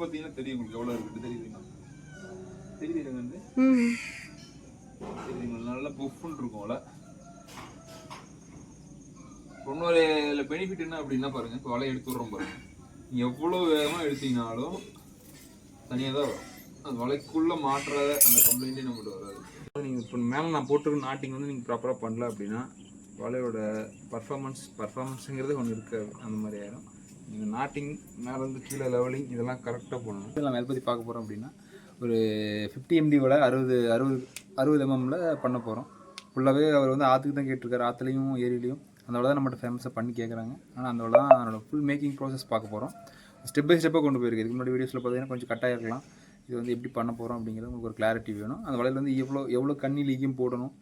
பார்த்தீங்கன்னா தெரியும் உங்களுக்கு எவ்வளோ இருக்குது தெரியுதுங்களா? தெரியுதுங்க வந்து. தெரியுதுங்களா நல்லா புஃப்னு இருக்கும் வலை இன்னொரு இதில் பெனிஃபிட் என்ன அப்படின்னா பாருங்க இப்போ வலையை எடுத்து விட்றோம் பாருங்கள் நீங்கள் எவ்வளோ வேகமாக எடுத்தீங்கனாலும் தனியாக தான் வரும். அந்த வலைக்குள்ளே மாற்றாத அந்த கம்ப்ளைண்ட்டே நம்மகிட்ட வராது. நீங்கள் இப்போ மேலே நான் போட்டிருக்க நாட்டிங் வந்து நீங்கள் ப்ராப்பராக பண்ணல அப்படின்னா வலையோட பர்ஃபார்மன்ஸ் பர்ஃபார்மன்ஸுங்கிறது ஒன்று இருக்காது. அந்த மாதிரி ஆயிரும். நீங்கள் நாட்டிங் மேலேருந்து கீழே லெவலிங் இதெல்லாம் கரெக்டாக போடணும். நம்ம எதை பற்றி பார்க்க போகிறோம் அப்படின்னா ஒரு ஃபிஃப்டி எம்டியோட அறுபது அறுபது அறுபது எம்எம்மில் பண்ண போகிறோம் ஃபுல்லாகவே அவர் வந்து ஆற்றுக்கு தான் கேட்டிருக்காரு. ஆற்றுலையும் ஏரியிலையும் அந்த தான் நம்மகிட்ட ஃபேமஸாக பண்ணி கேட்குறாங்க ஆனால் அந்த தான் அதனோட ஃபுல் மேக்கிங் ப்ராசஸ் பார்க்க போகிறோம் ஸ்டெப் பை ஸ்டெப்பாக கொண்டு போயிருக்கு. இதுக்கு முன்னாடி வீடியோஸில் பார்த்தீங்கன்னா கொஞ்சம் கட்டாக இருக்கலாம் இது வந்து எப்படி பண்ண போகிறோம் அப்படிங்கிறது உங்களுக்கு ஒரு கிளாரிட்டி வேணும். அந்த வலையில் வந்து எவ்வளோ எவ்வளோ கண்ணி லீக்கும் போடணும்.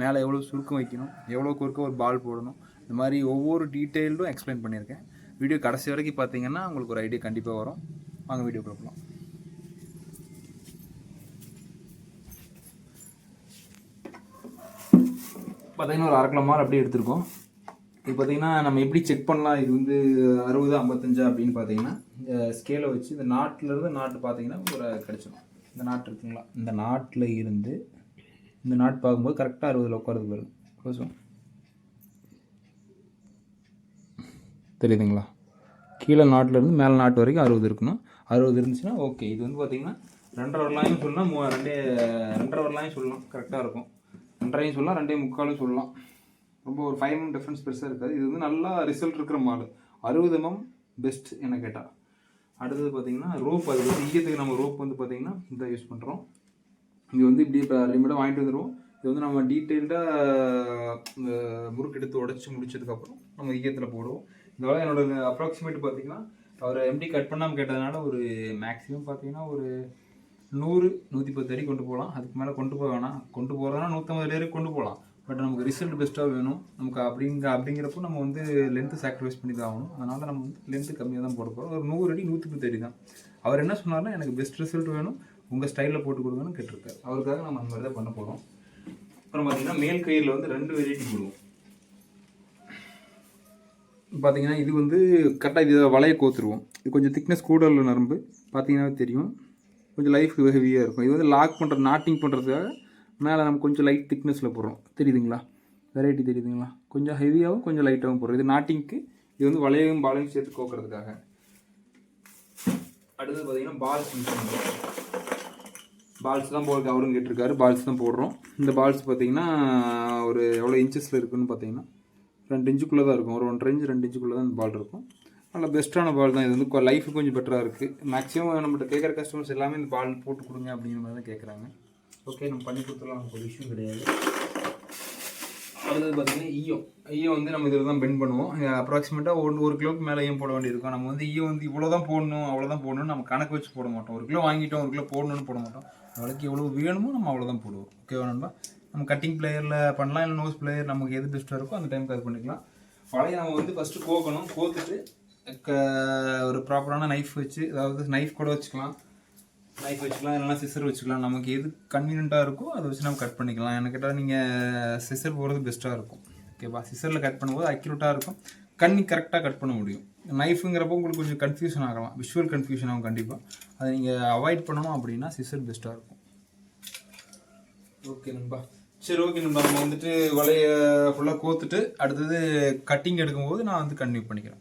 மேலே எவ்வளோ சுருக்கம் வைக்கணும். எவ்வளோ குறுக்க ஒரு பால் போடணும். இந்த மாதிரி ஒவ்வொரு டீட்டெயில்டும் எக்ஸ்பிளைன் பண்ணியிருக்கேன். வீடியோ கடைசி வரைக்கும் பார்த்தீங்கன்னா உங்களுக்கு ஒரு ஐடியா கண்டிப்பாக வரும். வாங்க வீடியோ கொடுக்கலாம் பார்த்தீங்கன்னா ஒரு அரை கிலோ மாதிரி அப்படியே எடுத்திருக்கோம். இது பார்த்தீங்கன்னா நம்ம எப்படி செக் பண்ணலாம்? இது வந்து அறுபது ஐம்பத்தஞ்சா அப்படின்னு பார்த்தீங்கன்னா இந்த ஸ்கேலை வச்சு இந்த நாட்டிலேருந்து நாட்டு பார்த்தீங்கன்னா ஒரு கிடச்சிடும் இந்த நாட்டு இருக்குங்களா? இந்த நாட்டில் இருந்து இந்த நாட்டு பார்க்கும்போது கரெக்டாக அறுபதில் உட்காரது பாருங்க. கொஞ்சம் தெரியுதுங்களா? கீழே நாட்டிலேருந்து மேலே நாட்டு வரைக்கும் அறுபது இருக்கணும். அறுபது இருந்துச்சுன்னா ஓகே இது வந்து பார்த்தீங்கன்னா ரெண்டரை வரலாயும் சொல்லலாம் மூ ரெண்டே ரெண்டரை வரலாயும் சொல்லலாம். கரெக்டாக இருக்கும். ரெண்டரையும் சொல்லலாம் ரெண்டே முக்காலும் சொல்லலாம். ரொம்ப ஒரு ஃபைவ் எம் டிஃப்ரென்ஸ் பெருசாக இருக்காது. இது வந்து நல்லா ரிசல்ட் இருக்கிற மாடு. அறுபது mm எம்எம் பெஸ்ட் என்ன கேட்டால் அடுத்தது பார்த்திங்கன்னா ரோப் அது வந்து ஈயத்துக்கு நம்ம ரோப் வந்து பார்த்திங்கன்னா இந்த யூஸ் பண்ணுறோம் இங்கே வந்து இப்படி இப்போ லிமிட்டாக வாங்கிட்டு வந்துடுவோம் இது வந்து நம்ம டீட்டெயில்டாக முறுக்கு எடுத்து உடச்சி முடிச்சதுக்கப்புறம் நம்ம ஈயத்தில் போடுவோம். இதோட என்னோட அப்ராக்சிமேட் பார்த்தீங்கன்னா அவர் எம்டி கட் பண்ணாமல் கேட்டதுனால ஒரு மேக்ஸிமம் பார்த்தீங்கன்னா ஒரு நூறு நூற்றி பத்து அடி கொண்டு போகலாம். அதுக்கு மேலே கொண்டு போக வேணாம். கொண்டு போகிறதுனா நூற்றம்பது அடி வரைக்கும் கொண்டு போகலாம். பட் நமக்கு ரிசல்ட் பெஸ்ட்டாக வேணும். நமக்கு அப்படிங்க அப்படிங்கிறப்போ நம்ம வந்து லென்த்து சாக்ரிஃபைஸ் பண்ணி தான் ஆகணும். அதனால் நம்ம வந்து லென்த்து கம்மியாக தான் போட போகிறோம் ஒரு நூறு அடி நூற்றி பத்து அடி தான். அவர் என்ன சொன்னார்னா எனக்கு பெஸ்ட் ரிசல்ட் வேணும். உங்கள் ஸ்டைலில் போட்டு கொடுங்கன்னு கேட்டிருக்காரு. அவருக்காக நம்ம அந்த மாதிரி தான் பண்ண போகிறோம் அப்புறம் பார்த்தீங்கன்னா மேல் கயிறில் வந்து ரெண்டு வெரைட்டி போடுவோம். பார்த்தீங்கன்னா இது வந்து கரெக்டாக இது வலையை கோத்துருவோம். இது கொஞ்சம் திக்னஸ் கூட உள்ள நரம்பு. பார்த்தீங்கன்னா தெரியும். கொஞ்சம் லைஃப் ஹெவியாக இருக்கும். இது வந்து லாக் பண்ணுற நாட்டிங் பண்ணுறதுக்காக மேலே நம்ம கொஞ்சம் லைட் திக்னஸில் போடுறோம். தெரியுதுங்களா? வெரைட்டி தெரியுதுங்களா? கொஞ்சம் ஹெவியாகவும் கொஞ்சம் லைட்டாகவும் போடுறோம். இது நாட்டிங்க்கு இது வந்து வளையவும் பாலையும் சேர்த்து கோக்கிறதுக்காக. அடுத்தது பார்த்தீங்கன்னா பால்ஸ் பால்ஸ் தான் போடுறது அவரும் கேட்டிருக்காரு. பால்ஸ் தான் போடுறோம். இந்த பால்ஸ் பார்த்தீங்கன்னா ஒரு எவ்வளோ இன்ச்சஸில் இருக்குன்னு பார்த்தீங்கன்னா ரெண்டு இன்ச்சுக்குள்ளே தான் இருக்கும். ஒரு ஒன்றரை இன்ச் ரெண்டு இன்ச்சுக்குள்ளே தான் இந்த பால் இருக்கும். நல்ல பெஸ்ட்டான பால் தான் இது. வந்து லைஃப் கொஞ்சம் பெட்டராக இருக்குது மேக்ஸிமம் நம்மகிட்ட கேட்குற கஸ்டமர்ஸ் எல்லாமே இந்த பால் போட்டு கொடுங்க அப்படிங்கிற மாதிரி தான் கேட்குறாங்க. ஓகே நம்ம பண்ணி கொடுத்துடலாம். நமக்கு ஒரு விஷயம் கிடையாது. அடுத்தது பார்த்தீங்கன்னா ஈயோ ஈயோ வந்து நம்ம இதில் தான் பெண்ட் பண்ணுவோம். அப்ராக்சிமேட்டாக ஒன்று ஒரு கிலோக்கு மேலே ஈயம் போட வேண்டியிருக்கும் நம்ம வந்து ஈயோ வந்து இவ்வளோ தான் போடணும் அவ்வளோ தான் போடணும் நம்ம கணக்கு வச்சு போட மாட்டோம். ஒரு கிலோ வாங்கிட்டோம் ஒரு கிலோ போடணும்னு போட மாட்டோம். அவளுக்கு எவ்வளோ வேணுமோ நம்ம அவ்வளோ தான் போடுவோம் ஓகேவா நண்பா? நம்ம கட்டிங் பிளேயரில் பண்ணலாம் இல்லை நோஸ் பிளேயர் நமக்கு எது பெஸ்ட்டாக இருக்கோ அந்த டைமுக்கு அது பண்ணிக்கலாம். வலையை நம்ம வந்து ஃபஸ்ட்டு கோக்கணும். கோத்துட்டு க- ஒரு ப்ராப்பரான நைஃப் வச்சு அதாவது நைஃப் கூட வச்சுக்கலாம். நைஃப் வச்சுக்கலாம் இல்லைனா சிசர் வச்சுக்கலாம். நமக்கு எது கன்வீனியண்ட்டாக இருக்கோ அதை வச்சு நம்ம கட் பண்ணிக்கலாம். எனக்கு கேட்டால் நீங்கள் சிசர் போகிறது பெஸ்ட்டாக இருக்கும். ஓகேவா சிசரில் கட் பண்ணும்போது அக்யூரேட்டாக இருக்கும். கண்ணி கரெக்டாக கட் பண்ண முடியும். நைஃபுங்கிறப்போ உங்களுக்கு கொஞ்சம் கன்ஃபியூஷன் ஆகலாம். விஷுவல் கன்ஃபியூஷன் ஆகும் கண்டிப்பாக அதை நீங்கள் அவாய்ட் பண்ணணும் அப்படின்னா சிசர் பெஸ்ட்டாக இருக்கும். ஓகே நண்பா. சரி ஓகே நம்ம நம்ம வந்துட்டு வலையை ஃபுல்லாக கோத்துட்டு அடுத்தது கட்டிங் எடுக்கும்போது நான் வந்து கன்டினியூ பண்ணிக்கிறேன்.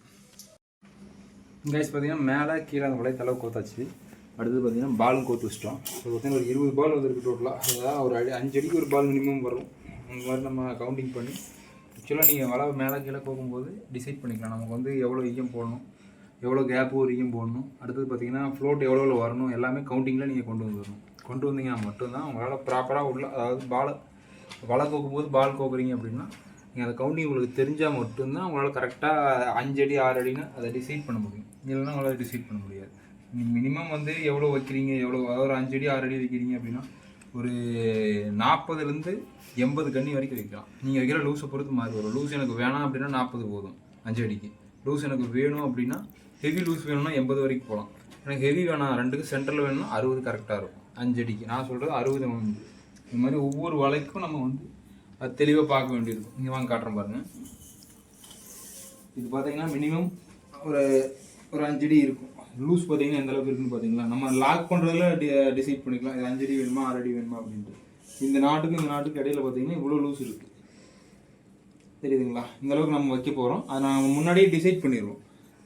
கைஸ் பார்த்தீங்கன்னா மேலே கீழே அந்த வலையை தலை கோத்தாச்சு. அடுத்தது பார்த்தீங்கன்னா பாலும் கோத்து வச்சிட்டோம். ஸோ பார்த்தீங்கன்னா ஒரு இருபது பால் வந்துருக்கு டோட்டலாக அதாவது ஒரு அடி அஞ்சு அடிக்கு ஒரு பால் மினிமம் வரும். அந்த மாதிரி நம்ம கவுண்டிங் பண்ணி ஆக்சுவலாக நீங்கள் வலை மேலே கீழே போகும்போது டிசைட் பண்ணிக்கலாம். நமக்கு வந்து எவ்வளோ ஈயம் போடணும் எவ்வளோ கேப்பு ஒரு ஈயம் போடணும். அடுத்தது பார்த்தீங்கன்னா ஃப்ளோட் எவ்வளோ வரணும் எல்லாமே கவுண்டிங்கில் நீங்கள் கொண்டு வந்துடணும். கொண்டு வந்தீங்கன்னா மட்டும்தான் உங்களால் ப்ராப்பராக உள்ள அதாவது பாலை வலை கோக்கும்போது பால் கோக்குறீங்க அப்படின்னா நீங்கள் அந்த கவுண்டிங் உங்களுக்கு தெரிஞ்சால் மட்டும்தான் உங்களால் கரெக்டாக அஞ்சு அடி ஆறு அடின்னு அதை டிசைட் பண்ண முடியும். இல்லைன்னா உங்களால் டிசைட் பண்ண முடியாது. நீங்கள் மினிமம் வந்து எவ்வளோ வைக்கிறீங்க எவ்வளோ அதாவது ஒரு அஞ்சு அடி ஆறு அடி வைக்கிறீங்க அப்படின்னா ஒரு நாற்பதுலேருந்து எண்பது கண்ணி வரைக்கும் வைக்கலாம். நீங்கள் வைக்கிற லூஸை பொறுத்து மாறி வரும். லூஸ் எனக்கு வேணாம் அப்படின்னா நாற்பது போதும் அஞ்சு அடிக்கு. லூஸ் எனக்கு வேணும் அப்படின்னா ஹெவி லூஸ் வேணும்னா எண்பது வரைக்கும் போகலாம். எனக்கு ஹெவி வேணாம் ரெண்டுக்கு சென்டரில் வேணும்னா அறுபது கரெக்டாக இருக்கும். அஞ்சு அடிக்கு. நான் சொல்கிறது அறுபது இது மாதிரி ஒவ்வொரு வலைக்கும் நம்ம வந்து அது தெளிவாக பார்க்க வேண்டியிருக்கும். இங்கே வாங்க காட்டுறேன் பாருங்கள் இது பார்த்தீங்கன்னா மினிமம் ஒரு ஒரு அஞ்சடி இருக்கும். லூஸ் பார்த்தீங்கன்னா எந்த அளவுக்கு இருக்குன்னு பார்த்தீங்களா நம்ம லாக் பண்ணுறதுல டிசைட் பண்ணிக்கலாம். இது அஞ்சடி வேணுமா ஆறடி வேணுமா அப்படின்ட்டு. இந்த நாட்டுக்கும் இந்த நாட்டுக்கு இடையில பார்த்தீங்கன்னா இவ்வளோ லூஸ் இருக்குது தெரியுதுங்களா? இந்த அளவுக்கு நம்ம வைக்க போகிறோம் அதை நாங்கள் முன்னாடியே டிசைட் பண்ணிடுவோம்.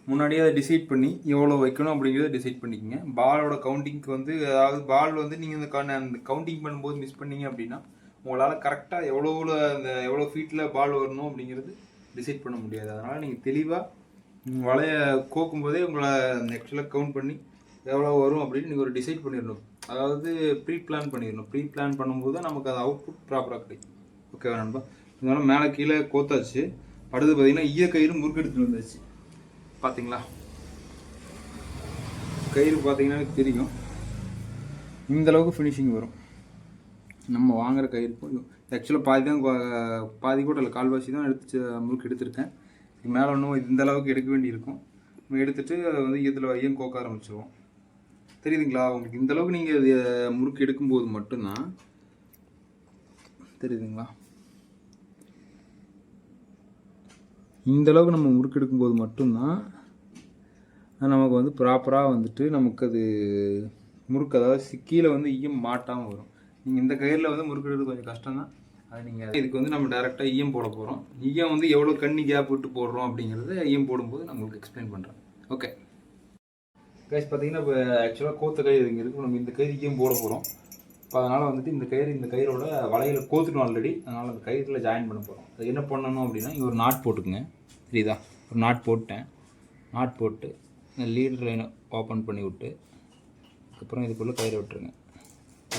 முன்னாடியே அதை டிசைட் பண்ணி எவ்வளோ வைக்கணும் அப்படிங்கிறத டிசைட் பண்ணிக்கோங்க. பாலோட கவுண்டிங்க்கு வந்து அதாவது பால் வந்து நீங்கள் இந்த அந்த கவுண்டிங் பண்ணும்போது மிஸ் பண்ணீங்க அப்படின்னா உங்களால் கரெக்டாக எவ்வளோவில் அந்த எவ்வளோ ஃபீட்டில் பால் வரணும் அப்படிங்கிறது டிசைட் பண்ண முடியாது. அதனால் நீங்கள் தெளிவாக வலைய கோக்கும் போதே உங்களை ஆக்சுவலாக கவுண்ட் பண்ணி எவ்வளோ வரும் அப்படின்னு நீங்கள் ஒரு டிசைட் பண்ணிடணும். அதாவது ப்ரீ பிளான் பண்ணிடணும். ப்ரீ பிளான் பண்ணும்போது தான் நமக்கு அது அவுட்புட் ப்ராப்பராக கிடைக்கும். ஓகேவா நண்பா? இதனால் மேலே கீழே கோத்தாச்சு. அடுத்து பார்த்தீங்கன்னா ஈய கயிறு முறுக்கெடுத்துட்டு வந்தாச்சு. பார்த்தீங்களா கயிறு பார்த்தீங்கன்னா எனக்கு தெரியும். இந்தளவுக்கு ஃபினிஷிங் வரும். நம்ம வாங்குகிற கயிறு ஆக்சுவலாக பாதி தான் பாதி கூட இல்லை கால்வாசி தான் எடுத்து முறுக்கு எடுத்திருக்கேன். இதுக்கு மேலே ஒன்றும் இந்த அளவுக்கு எடுக்க வேண்டியிருக்கும் நம்ம எடுத்துட்டு அதை வந்து இதில் ஐயம் கோக்க ஆரம்பிச்சிருவோம். தெரியுதுங்களா? உங்களுக்கு இந்தளவுக்கு நீங்கள் முறுக்கு எடுக்கும்போது மட்டும்தான் தெரியுதுங்களா? இந்த அளவுக்கு நம்ம முறுக்கெடுக்கும்போது மட்டும்தான் நமக்கு வந்து ப்ராப்பராக வந்துட்டு நமக்கு அது முறுக்கு அதாவது கீழே வந்து ஈயம் மாட்டாமல் வரும். நீங்கள் இந்த கயிறில் வந்து முறுக்கெடுக்கிறது கொஞ்சம் கஷ்டம் தான் அது நீங்கள் இதுக்கு வந்து நம்ம டேரெக்டாக ஈயம் போட போகிறோம் ஈயம் வந்து எவ்வளோ கண்ணி கேப் விட்டு போடுறோம் அப்படிங்கிறத ஈயம் போடும்போது நான் உங்களுக்கு எக்ஸ்பிளைன் பண்ணுறேன் ஓகே கைஸ் பார்த்தீங்கன்னா இப்போ ஆக்சுவலாக கோத்த கயிறு இங்கே இருக்குது நம்ம இந்த கயிறு ஈயம் போட போகிறோம் இப்போ அதனால் வந்துட்டு இந்த கயிறு இந்த கயிறோட வலையில் கோத்துட்டோம் ஆல்ரெடி அதனால் அந்த கயிறில் ஜாயின் பண்ண போகிறோம் அது என்ன பண்ணணும் அப்படின்னா இங்கே ஒரு நாட் போட்டுக்குங்க. புரியுதா ஒரு நாட் போட்டேன். நாட் போட்டு இந்த லீடர் லைனை ஓப்பன் பண்ணி விட்டு அதுக்கப்புறம் இதுக்குள்ளே கயிறை விட்டுருங்க.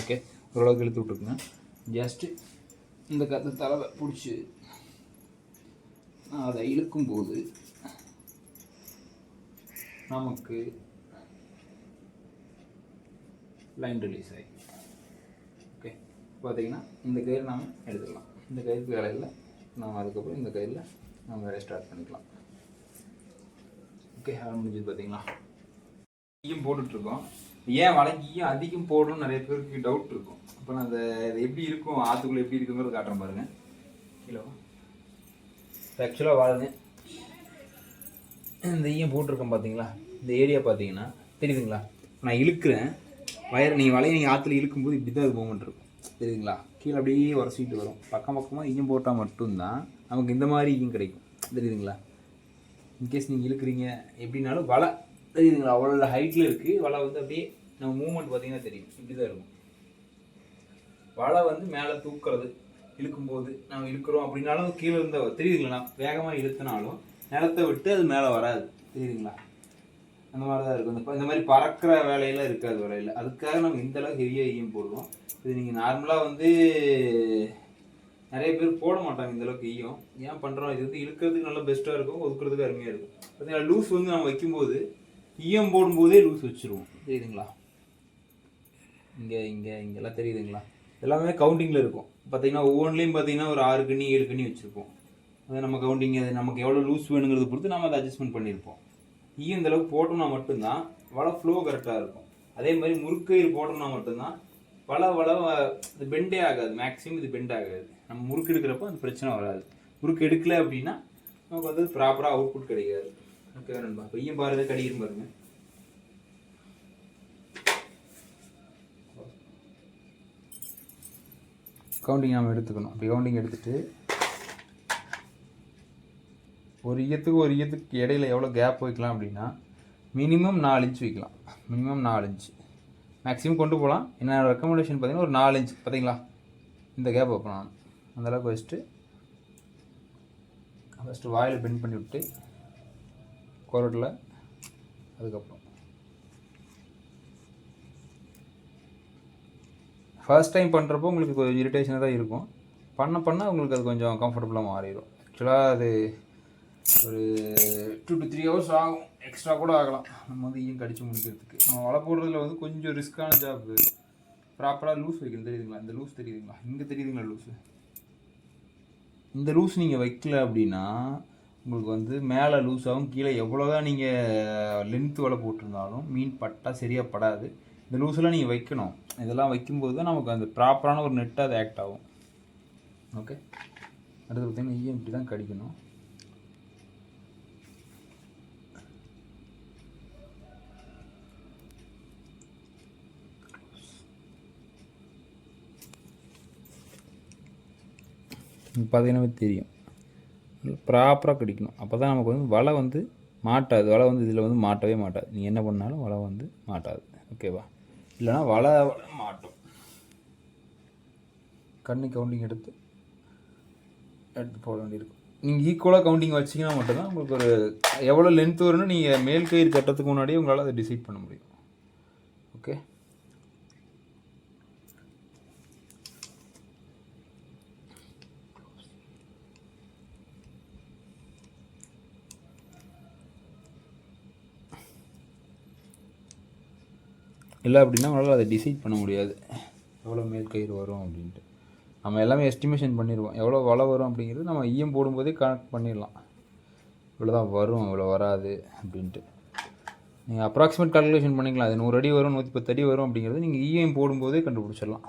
ஓகே ஓரளவுக்கு இழுத்து விட்டுருங்க ஜஸ்ட்டு இந்த கத்து தலைவை பிடிச்சி அதை இழுக்கும்போது நமக்கு லைன் ரிலீஸ் ஆகி ஓகே பார்த்தீங்கன்னா இந்த கயிறு நாம் எடுத்துக்கலாம். இந்த கயிறுக்கு வேலை இல்லை. நாம் அதுக்கப்புறம் இந்த கயிறில் நம்ம வேலையை ஸ்டார்ட் பண்ணிக்கலாம். ஓகே வேலை முடிஞ்சது பார்த்தீங்களா ஈயம் போட்டுட்ருக்கோம். ஏன் வலைக்கு அதிகம் போடணும்னு நிறைய பேருக்கு டவுட் இருக்கும். அப்போ நான் அந்த எப்படி இருக்கும் ஆற்றுக்குள்ளே எப்படி இருக்குங்கிறது காட்டுறேன் பாருங்கள் கிலோ ஆக்சுவலாக வாழுங்க இந்த ஈயம் போட்டிருக்கோம் பார்த்தீங்களா இந்த ஏரியா பார்த்தீங்கன்னா தெரியுதுங்களா? நான் இழுக்கிறேன். வயர் நீங்கள் வலையை நீங்கள் ஆற்றுல இழுக்கும்போது இப்படி தான் அது மூமெண்ட் இருக்கும். தெரியுதுங்களா? கீழே அப்படியே உரசிட்டு வரும். பக்கம் பக்கமாக ஈயம் போட்டால் மட்டும்தான் நமக்கு இந்த மாதிரியும் கிடைக்கும். தெரியுதுங்களா? இன்கேஸ் நீங்கள் இழுக்கிறீங்க எப்படின்னாலும் வலை. தெரியுதுங்களா? அவ்வளோ ஹைட்டில் இருக்குது வலை வந்து அப்படியே நம்ம மூமெண்ட் பார்த்தீங்கன்னா தெரியும். இப்படி தான் இருக்கும். வலை வந்து மேலே தூக்குறது இழுக்கும்போது நம்ம இழுக்கிறோம் அப்படின்னாலும் கீழே இருந்த தெரியுதுங்களா? வேகமாக இழுத்தினாலும் நிலத்தை விட்டு அது மேலே வராது. தெரியுதுங்களா? அந்த மாதிரி தான் இருக்கும். இந்த ப- இந்த மாதிரி பறக்கிற வேலையெல்லாம் இருக்காது வேலையில். அதுக்காக நம்ம இந்த அளவுக்கு ஹெவியாக ஈயம் போடுவோம் இது நீங்கள் நார்மலாக வந்து நிறைய பேர் போட மாட்டாங்க இந்த அளவுக்கு ஈயம். ஏன் பண்ணுறோம் இது வந்து இழுக்கிறதுக்கு நல்லா பெஸ்ட்டாக இருக்கும் ஒதுக்குறதுக்கு அருமையாக இருக்கும். பார்த்தீங்கன்னா லூஸ் வந்து நம்ம வைக்கும்போது ஈயம் போடும்போதே லூஸ் வச்சுருவோம். தெரியுதுங்களா இங்கே இங்கே இங்கெல்லாம் தெரியுதுங்களா? எல்லாமே கவுண்டிங்கில் இருக்கும். பார்த்தீங்கன்னா ஒவ்வொன்றிலையும் பார்த்தீங்கன்னா ஒரு ஆறு கண்ணி ஏழு கண்ணி வச்சுருப்போம். அதை நம்ம கவுண்டிங் அது நமக்கு எவ்வளோ லூஸ் வேணுங்கிறத பொறுத்து நம்ம அதை அட்ஜஸ்ட்மெண்ட் பண்ணியிருப்போம். ஈ இந்த அளவுக்கு போட்டோம்னா மட்டும்தான் வலை ஃப்ளோ கரெக்டாக இருக்கும். அதே மாதிரி முறுக்கயிறு போட்டோம்னா மட்டும்தான் வள வலை இது பெண்டே ஆகாது. மேக்ஸிமம் இது பெண்ட் ஆகாது. நம்ம முறுக்கு எடுக்கிறப்போ அந்த பிரச்சனை வராது. முறுக்கு எடுக்கல அப்படின்னா நமக்கு வந்து ப்ராப்பராக அவுட்புட் கிடைக்காது. ஓகே நண்பா பையன் பாருங்க கடிக்கிற பாருங்க. கவுண்டிங் நாம் எடுத்துக்கணும். அப்படி கவுண்டிங் எடுத்துட்டு ஒரு ஈயத்துக்கு ஒரு ஈயத்துக்கு இடையில எவ்வளோ கேப் வைக்கலாம் அப்படின்னா மினிமம் நாலு இன்ச் வைக்கலாம். மினிமம் நாலு இன்ச்சு மேக்ஸிமம் கொண்டு போகலாம். என்னோட ரெக்கமெண்டேஷன் பார்த்தீங்கன்னா ஒரு நாலு இன்ச் பார்த்தீங்களா? இந்த கேப் வைப்பேன் நான் அந்தளவுக்கு வச்சுட்டு ஃபஸ்ட்டு வாயில் பெண்ட் பண்ணி விட்டு குரட்டில் அதுக்கப்புறம். ஃபர்ஸ்ட் டைம் பண்ணுறப்போ உங்களுக்கு கொஞ்சம் இரிட்டேஷனாக தான் இருக்கும். பண்ண பண்ண உங்களுக்கு அது கொஞ்சம் கம்ஃபர்டபுளாக மாறிடும். ஆக்சுவலாக அது ஒரு டூ டு த்ரீ ஹவர்ஸ் ஆகும். எக்ஸ்ட்ரா கூட ஆகலாம். நம்ம வந்து ஈயம் கடிச்சு முடிக்கிறதுக்கு. நம்ம வலை போடுறதுல வந்து கொஞ்சம் ரிஸ்க்கான ஜாப் ப்ராப்பராக லூஸ் வைக்கணும். தெரியுதுங்களா? இந்த லூஸ் தெரியுதுங்களா? இங்கே தெரியுதுங்களா லூஸு இந்த லூஸ் நீங்கள் வைக்கல அப்படின்னா உங்களுக்கு வந்து மேலே லூஸ் ஆகும். கீழே எவ்வளோதான் நீங்கள் லென்த்து வலை போட்டிருந்தாலும் மீன் பட்டா சரியாக படாது. இந்த லூஸெல்லாம் நீங்கள் வைக்கணும். இதெல்லாம் வைக்கும்போது தான் நமக்கு அந்த ப்ராப்பரான ஒரு நெட்டாக அது ஆக்ட் ஆகும். ஓகே அடுத்து பார்த்தீங்கன்னா ஈயம் இப்படி தான் கடிக்கணும். பார்த்தீங்கன்னா தெரியும். ப்ராப்பராக கடிக்கணும். அப்போ தான் நமக்கு வந்து வலை வந்து மாட்டாது. வலை வந்து இதில் வந்து மாட்டவே மாட்டாது. நீ என்ன பண்ணாலும் வலை வந்து மாட்டாது. ஓகேவா இல்லைனா வலை வலை மாட்டும். கண்ணு கவுண்டிங் எடுத்து எடுத்து போட வேண்டியிருக்கும் நீங்கள் ஈக்குவலாக கவுண்டிங் வச்சிங்கன்னா மட்டும்தான் உங்களுக்கு ஒரு எவ்வளோ லென்த் வரும்னு நீங்கள் மேல் கயிறு கட்டுறதுக்கு முன்னாடியே உங்களால் அதை டிசைட் பண்ண முடியும். இல்லை அப்படின்னா உங்களால் அதை டிசைட் பண்ண முடியாது. எவ்வளோ மேல் கயிறு வரும் அப்படின்ட்டு. நம்ம எல்லாமே எஸ்டிமேஷன் பண்ணிடுவோம் எவ்வளோ வலை வரும் அப்படிங்கிறது நம்ம ஈயம் போடும்போதே கனெக்ட் பண்ணிடலாம். இவ்வளோ தான் வரும் இவ்வளோ வராது அப்படின்ட்டு. நீங்கள் அப்ராக்சிமேட் கால்குலேஷன் பண்ணிக்கலாம். அது நூறு அடி வரும் நூற்றி பத்து அடி வரும் அப்படிங்கிறது நீங்கள் இஎம் போடும்போதே கண்டுபிடிச்சிடலாம்.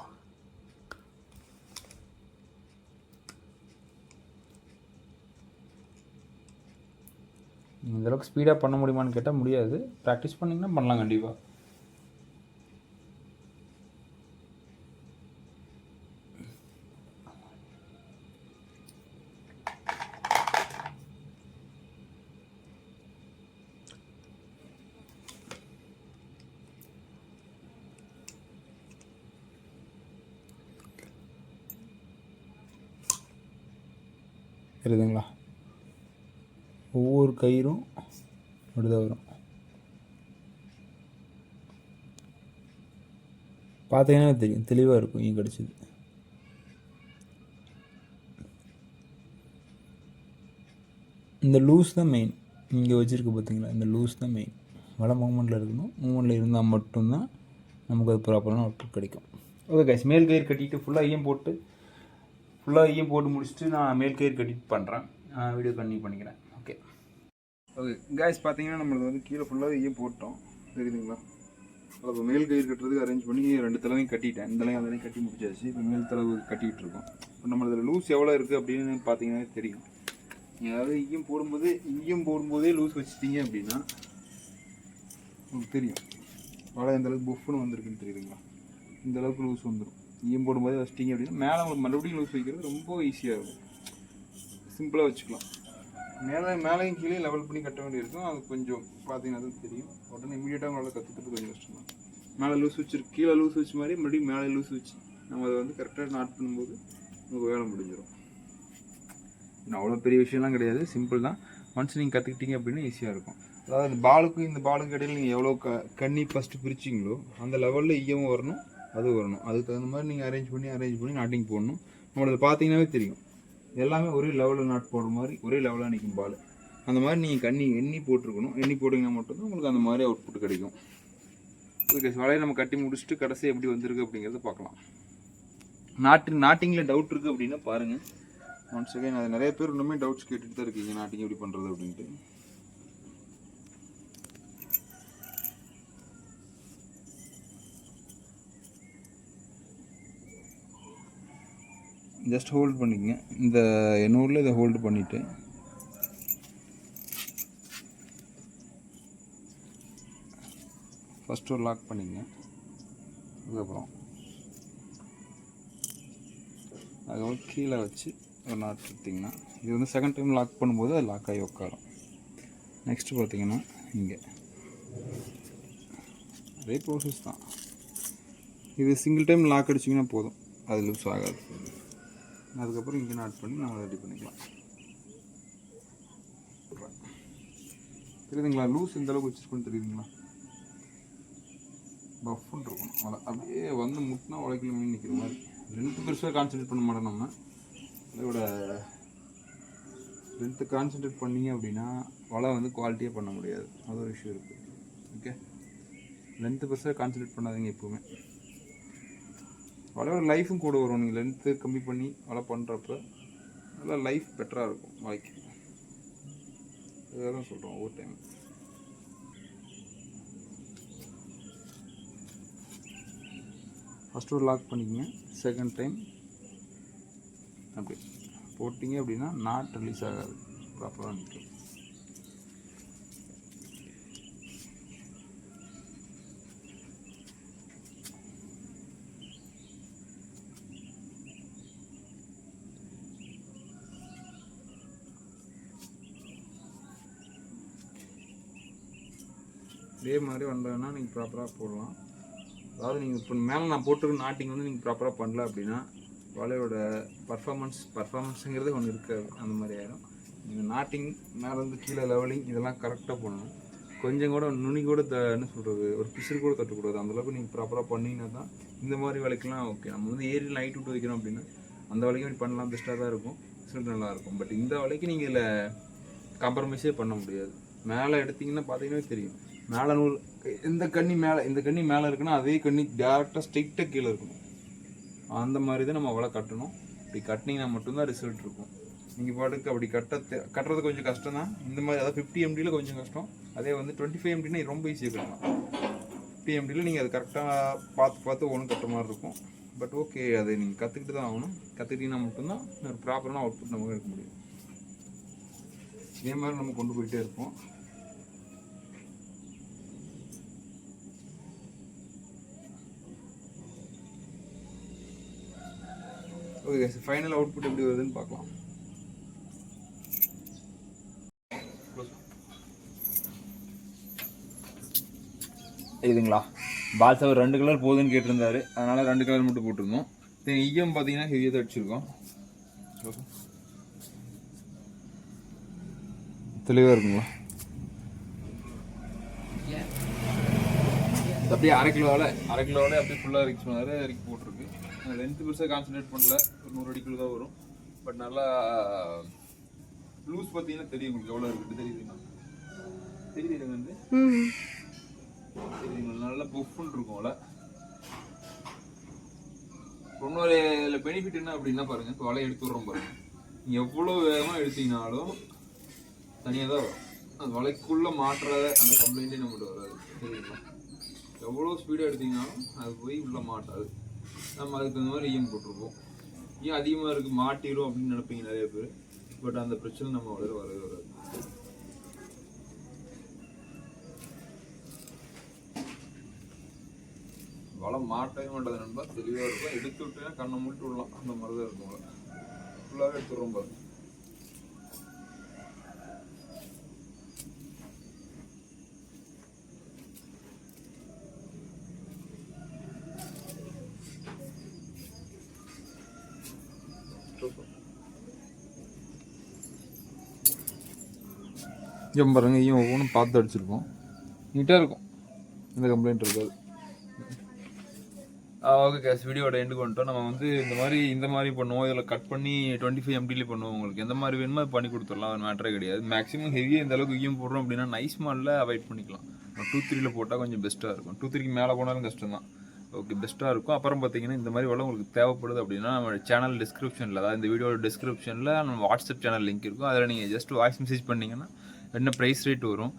இந்தளவுக்கு ஸ்பீடாக பண்ண முடியுமான்னு கேட்டால் முடியாது. ப்ராக்டிஸ் பண்ணிங்கன்னா பண்ணலாம் கண்டிப்பாக தெரியுதுங்களா? ஒவ்வொரு கயிறும் அப்படிதான் வரும். பார்த்தீங்கன்னா தெரியும். தெளிவாக இருக்கும். இங்கே கிடச்சிது. இந்த லூஸ் தான் மெயின் இங்கே வச்சுருக்கு பார்த்தீங்களா? இந்த லூஸ் தான் மெயின் வலை மூமெண்ட்டில் இருக்கணும். மூமெண்ட்டில் இருந்தால் மட்டும்தான் நமக்கு அது ப்ராப்பரான அவுட்புட் கிடைக்கும். ஓகே கைஸ் மேல் கயிறு கட்டிட்டு ஃபுல்லாக ஐயம் போட்டு ஃபுல்லாக ஐயம் போட்டு முடிச்சுட்டு நான் மேல் கயிறு கட்டி பண்ணுறேன் வீடியோ கண்டினியூ பண்ணிக்கிறேன். ஓகே ஓகே கேஸ் பார்த்தீங்கன்னா நம்மளுக்கு வந்து கீழே ஃபுல்லாக ஐயும் போட்டோம். தெரியுதுங்களா? அப்போ மேல் கயிறு கட்டுறதுக்கு அரேஞ்ச் பண்ணி ரெண்டு தலையும் கட்டிட்டேன். இந்த தலையும் அதனையும் கட்டி முடிச்சாச்சு. இப்போ மேல் தளவு கட்டிகிட்டு இருக்கோம். இப்போ நம்மளது லூஸ் எவ்வளோ இருக்குது அப்படின்னு பார்த்தீங்கன்னா தெரியும். நீங்கள் அதாவது போடும்போது இங்கேயும் போடும்போதே லூஸ் வச்சுட்டீங்க அப்படின்னா உங்களுக்கு தெரியும். வலை எந்த அளவுக்கு புஃப்னு வந்திருக்குன்னு தெரியுதுங்களா? இந்த அளவுக்கு லூஸ் வந்துடும் ஈயம் போடும்போது வச்சிட்டிங்க அப்படின்னா மேலே உங்களுக்கு மறுபடியும் லூஸ் வைக்கிறது ரொம்ப ஈஸியாக இருக்கும். சிம்பிளாக வச்சுக்கலாம். மேலே மேலேயும் கீழே லெவல் பண்ணி கட்ட வேண்டியிருக்கும். அது கொஞ்சம் பார்த்தீங்கன்னா தான் தெரியும். உடனே இமீடியட்டாக உங்களால் கற்றுக்கிறது கொஞ்சம் கஷ்டம் தான் மேலே லூஸ் வச்சிருக்கு கீழே லூஸ் வச்ச மாதிரி மறுபடியும் மேலே லூஸ் வச்சு நம்ம அதை வந்து கரெக்டாக நாட் பண்ணும்போது நமக்கு வேலை முடிஞ்சிடும் இன்னும் அவ்வளோ பெரிய விஷயம்லாம் கிடையாது. சிம்பிள் தான். ஒன்ஸ் நீங்கள் கற்றுக்கிட்டீங்க அப்படின்னா ஈஸியாக இருக்கும். அதாவது இந்த பாலுக்கும் இந்த பாலுக்கும் இடையில் நீங்கள் எவ்வளோ க கண்ணி ஃபஸ்ட்டு பிரிச்சிங்களோ அந்த லெவலில் ஈயமும் வரணும். அது வரணும். அதுக்கு தகுந்த மாதிரி நீங்கள் அரேஞ்ச் பண்ணி அரேஞ்ச் பண்ணி நாட்டிங் போடணும். நம்மளது பார்த்தீங்கன்னாவே தெரியும். எல்லாமே ஒரே லெவலில் நாட் போடுற மாதிரி ஒரே லெவலாக நிற்கும் பால். அந்த மாதிரி நீங்கள் கண்ணி எண்ணி போட்டிருக்கணும். எண்ணி போட்டிங்கன்னா மட்டும்தான் உங்களுக்கு அந்த மாதிரி அவுட்புட் கிடைக்கும். ஓகே வலையை நம்ம கட்டி முடிச்சுட்டு கடைசி எப்படி வந்திருக்கு அப்படிங்கிறத பார்க்கலாம். நாட்டு நாட்டிங்கில் டவுட் இருக்குது அப்படின்னா பாருங்கள் ஒன்ஸ் அகைன் அது நிறைய பேர் இன்னுமே டவுட்ஸ் கேட்டுட்டு தான் இருக்கீங்க. நாட்டிங் எப்படி பண்ணுறது அப்படின்ட்டு. ஜஸ்ட் ஹோல்ட் பண்ணிக்கங்க. இந்த எண்ணூரில் இதை ஹோல்டு பண்ணிவிட்டு ஃபஸ்ட்டு ஒரு லாக் பண்ணிக்கங்க. அதுக்கப்புறம். அதுக்கப்புறம் கீழே வச்சு ஒரு நாட் எடுத்திங்கன்னா இது வந்து செகண்ட் டைம் லாக் பண்ணும்போது அது லாக் ஆகி உட்காரும். நெக்ஸ்ட்டு பார்த்தீங்கன்னா இங்கே. அதே ப்ரோசஸ் தான். இது சிங்கிள் டைம் லாக் அடிச்சிங்கன்னா போதும். அது லூஸ் ஆகாது. அதுக்கப்புறம் இங்கே ஆட் பண்ணி நம்ம ரெடி பண்ணிக்கலாம். தெரியுதுங்களா? லூஸ் இந்த அளவுக்கு வச்சுருக்கோன்னு தெரியுதுங்களா? பஃப்னு இருக்கும். வலை அப்படியே வந்து முட்டினா உழைக்கல மீன் நிற்கிற மாதிரி. லென்த்து பெருசாக கான்சன்ட்ரேட் பண்ண மாட்டோம் நம்ம. அதோட லென்த்து கான்சென்ட்ரேட் பண்ணீங்க அப்படின்னா வலை வந்து குவாலிட்டியாக பண்ண முடியாது. அது ஒரு இஷ்யூ இருக்குது ஓகே லென்த்து பெருசாக கான்சென்ட்ரேட் பண்ணாதீங்க எப்போவுமே. வளர லைஃபும் கூட வரும். நீங்கள் லென்த்து கம்மி பண்ணி வலை பண்ணுறப்ப நல்லா லைஃப் பெட்டராக இருக்கும் வாழ்க்கை இதெல்லாம் சொல்கிறோம் ஒவ்வொரு டைம் ஃபஸ்ட் ஒரு லாக் பண்ணிக்கங்க. செகண்ட் டைம் அப்படி போட்டிங்க அப்படின்னா நாட் ரிலீஸ் ஆகாது. ப்ராப்பராக நிற்கும். இதே மாதிரி வந்ததுன்னா நீங்கள் ப்ராப்பராக போடலாம். அதாவது நீங்கள் இப்போ மேலே நான் போட்டுருக்க நாட்டிங் வந்து நீங்கள் ப்ராப்பராக பண்ணல அப்படின்னா வலையோட பர்ஃபார்மன்ஸ் பர்ஃபார்மன்ஸுங்கிறது ஒன்று இருக்காது. அந்த மாதிரி ஆயிடும் நீங்கள் நாட்டிங் மேலேருந்து கீழே லெவலிங் இதெல்லாம் கரெக்டாக பண்ணணும் கொஞ்சம் கூட நுனி கூட த என்ன சொல்கிறது ஒரு பிசுறு கூட தட்டக்கூடாது அந்தளவுக்கு நீங்கள் ப்ராப்பராக பண்ணிங்கன்னா தான் இந்த மாதிரி வேலைக்கெல்லாம் ஓகே நம்ம வந்து ஏரியில் லைட் விட்டு வைக்கிறோம் அப்படின்னா அந்த வேலைக்கும் பண்ணலாம் பெஸ்ட்டாக தான் இருக்கும். ரிசல்ட் நல்லாயிருக்கும் பட் இந்த வேலைக்கு நீங்கள் இதில் காம்ப்ரமைஸே பண்ண முடியாது. மேலே எடுத்தீங்கன்னா பார்த்தீங்கன்னா தெரியும். மேலே நூல் இந்த கண்ணி மேலே இந்த கண்ணி மேலே இருக்குன்னா அதே கண்ணி டேரெக்டாக ஸ்ட்ரைட்டாக கீழே இருக்கணும். அந்த மாதிரி தான் நம்ம வலை கட்டணும். இப்படி கட்டினீங்கன்னா மட்டும்தான் ரிசல்ட் இருக்கும். நீங்கள் பாட்டுக்கு அப்படி கட்ட கட்டுறது கொஞ்சம் கஷ்டம் தான் இந்த மாதிரி அதாவது ஃபிஃப்டி எம்டியில் கொஞ்சம் கஷ்டம். அதே வந்து டுவெண்ட்டி ஃபைவ் எம்டினா ரொம்ப ஈஸியாக கட்டலாம். ஃபிஃப்டி எம்டியில் நீங்கள் அதை கரெக்டாக பார்த்து பார்த்து ஒன்று கட்டுற மாதிரி இருக்கும். பட் ஓகே அதை நீங்கள் கற்றுக்கிட்டு தான் ஆகணும். கற்றுக்கிட்டீங்கன்னா மட்டும்தான் ஒரு ப்ராப்பரான அவுட்புட் நமக்கு எடுக்க முடியும். இதே மாதிரி நம்ம கொண்டு போயிட்டே இருப்போம். ஓகே ஃபைனல் அவுட்புட் எப்படி வருதுன்னு பார்க்கலாம். இதுங்களா? பால்ஸ் அவர் ரெண்டு கலர் போதுன்னு கேட்டிருந்தாரு. அதனால் ரெண்டு கலர் மட்டும் போட்டிருந்தோம். தென் ஈயம் பார்த்தீங்கன்னா ஹெவியாக தான் அடிச்சிருக்கோம். தெளிவாக இருக்குங்களா? அப்படியே அரை கிலோவில் அரை கிலோவில் அப்படியே ஃபுல்லாக இறக்கி சொன்னார் இறக்கி போட்டிருக்கு. லென்த்து பெருசாக கான்சன்ட்ரேட் பண்ணல. ஒரு நூறு அடிக்குள்ள தான் வரும். பட் நல்லா லூஸ் பார்த்தீங்கன்னா தெரியும் உங்களுக்கு எவ்வளோ இருக்குது தெரியுதுங்களா தெரியுது வந்து. ம் தெரியுங்களா நல்லா பொஃப்னு இருக்கும்ல இன்னொரு இதில் பெனிஃபிட் என்ன அப்படின்னா பாருங்கள் இப்போ எடுத்து விட்றோம் பாருங்கள் நீங்கள் எவ்வளோ வேகமாக எடுத்தீங்கனாலும் தனியாக தான் வரும். அந்த வலைக்குள்ளே மாற்ற அந்த கம்ப்ளைண்ட்டே நம்மகிட்ட வராது. சரிங்களா எவ்வளோ ஸ்பீடாக எடுத்தீங்கனாலும் அது போய் உள்ளே மாட்டாது. நம்ம அதுக்கு தகுந்த மாதிரி ஈயம் போட்டிருப்போம். ஏன் அதிகமாக இருக்குது மாட்டிடும் அப்படின்னு நினைப்பீங்க நிறைய பேர். பட் அந்த பிரச்சனை நம்ம வளர வரவே வராது. வளம் மாட்டவே மாட்டாது நண்பா தெளிவாக இருக்கும். எடுத்து விட்டேன்னா கண்ணை மூட்டு விடலாம். அந்த மாதிரி தான் இருக்கும் ஃபுல்லாகவே எடுத்துடுறோம் பாருங்க. இவன் பாருங்க இவன் ஒவ்வொன்றும் பார்த்து அடிச்சிருக்கோம். நீட்டாக இருக்கும். எந்த கம்ப்ளைண்ட் இருக்காது. ஓகே கேஸ் வீடியோட எண்டுக்கு வந்துட்டோம். நம்ம வந்து இந்த மாதிரி இந்த மாதிரி பண்ணுவோம். இதில் கட் பண்ணி டுவெண்ட்டி ஃபைவ் எம்டிலி பண்ணுவோம் உங்களுக்கு. எந்த மாதிரி வேணுமோ அது பண்ணி கொடுத்துடலாம். அது மேட்டரே கிடையாது. மேக்ஸிமம் ஹெவியாக இந்த அளவுக்கு ஈயம் போடுறோம் அப்படின்னா நைஸ் மாலில் அவாய்ட் பண்ணிக்கலாம். டூ த்ரீல போட்டால் கொஞ்சம் பெஸ்ட்டாக இருக்கும். டூ த்ரீக்கு மேலே போனாலும் கஷ்டம் தான் ஓகே பெஸ்ட்டாக இருக்கும். அப்புறம் பார்த்தீங்கன்னா இந்த மாதிரி வளம் உங்களுக்கு தேவைப்படுது அப்படின்னா நம்ம சேனல் டிஸ்கிரிப்ஷனில் அதாவது இந்த வீடியோட டிஸ்கிரிப்ஷனில் நம்ம வாட்ஸ்அப் சேனல் லிங்க் இருக்கும். அதில் நீங்கள் ஜஸ்ட் வாய்ஸ் மெசேஜ் பண்ணிங்கன்னா என்ன ப்ரைஸ் ரேட் வரும்?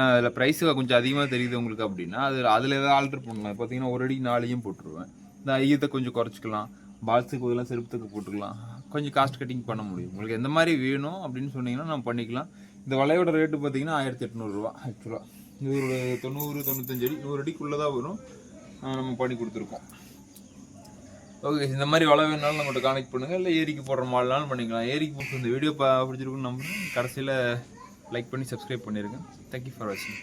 அதில் ப்ரைஸ் கொஞ்சம் அதிகமாக தெரியுது உங்களுக்கு அப்படின்னா அதில் அதில் ஏதாவது ஆல்ட்ரு பண்ணலாம். பார்த்தீங்கன்னா ஒரு அடி நாளையும் போட்டுருவேன். இந்த ஐயத்தை கொஞ்சம் குறைச்சிக்கலாம். பால்ஸுக்கு பதிலாக செருப்பத்துக்கு போட்டுக்கலாம். கொஞ்சம் காஸ்ட் கட்டிங் பண்ண முடியும். உங்களுக்கு எந்த மாதிரி வேணும் அப்படின்னு சொன்னீங்கன்னா நம்ம பண்ணிக்கலாம். இந்த வலையோட ரேட்டு பார்த்தீங்கன்னா ஆயிரத்தி எட்நூறுரூவா ஆக்சுவலாக இது ஒரு தொண்ணூறு தொண்ணூத்தஞ்சு அடி நூறு அடிக்குள்ளே தான் வரும் நம்ம பண்ணி கொடுத்துருக்கோம். ஓகே இந்த மாதிரி வலை வேணாலும் நம்மகிட்ட கானெக்ட் பண்ணுங்கள் இல்லை ஏரிக்கு போடுற மாதிரினாலும் பண்ணிக்கலாம். ஏரிக்கு போட்டு இந்த வீடியோ பிடிச்சிருக்குன்னு நம்புறேன். கடைசியில் லைக் பண்ணி சப்ஸ்கிரைப் பண்ணிடுங்க தேங்க்யூ ஃபார் வாட்சிங்